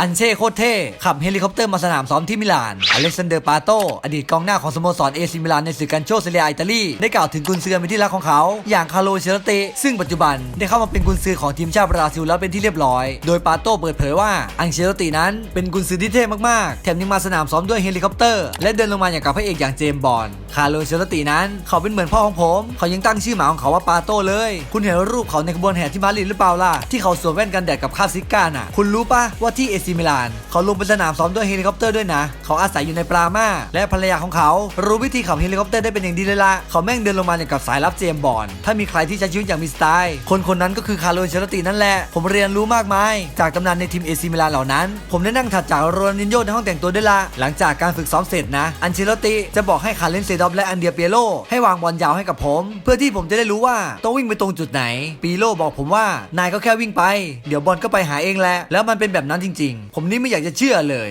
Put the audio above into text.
อันเช่โคตรเท่ขับเฮลิคอปเตอร์มาสนามซ้อมที่มิลาน อเล็กซานเดอร์ปาโต อดีตกองหน้าของสโมสรเอซิมิลานในศึกกันโชเซเลียอิตาลี ได้กล่าวถึงกุนซือเป็นที่รักของเขา อย่างคาร์โลเชลเต ซึ่งปัจจุบันได้เข้ามาเป็นกุนซือของทีมชาติบราซิลแล้วเป็นที่เรียบร้อย โดยปาโตเปิดเผยว่า อังเชลตินั้นเป็นกุนซือที่เท่มากๆ แถมยังมาสนามซ้อมด้วยเฮลิคอปเตอร์ และเดินลงมาอย่างกับพระเอกอย่างเจมส์บอนด์ คาร์โลเชลตินั้น เขาเป็นเหมือนพ่อของผม เขายังตั้งชื่อหมาของเขาว่าปาโต้เลย คุณเห็นรูปเขาในขบวนแห่ที่มาดริดหรือเปล่าล่ะ ที่เขาสวมแว่นกันแดดกับคาบซิก้าน่ะ คุณรู้ปะว่าที่เอซิมิลาน เขาลงไปสนามซ้อมด้วยเฮลิคอปเตอร์ด้วยนะ เขาอาศัยอยู่ในปรามาและภรรยาของเขา รู้วิธีขับเฮลิคอปเตอร์ได้เป็นอย่างดีเลยล่ะ เขาแม่งเดินลงมาอย่างกับสายลับเจมบอนถ้ามีใครที่ใช้ชีวิตอย่างมีสไตล์ คนคนนั้นก็คือคาร์โลเชลตินั่นแหละ ผมเรียนรู้มากมาย จากตำนานในทีมเอซิมิลานเหล่านั้น ผมได้นั่งถัดจากโรนัลดินโญ่ในห้องแต่งตัวด้วยละหลังจากการฝึกซ้อมเสร็จนะ อันเชลติจะบอกให้คาร์เลนเซดอฟและอันเดียเปียโลให้วางบอลยาวให้กับผม เพื่อที่ผมจะได้รู้ว่าต้องวิ่งไปตรงจุดไหน ปีโลบอกผมว่านายก็แค่วิ่งไป เดี๋ยวบอลก็ไปหาเองแหละแล้วมันเป็นแบบนั้นจริง ๆ ผมนี่ไม่อยากจะเชื่อเลย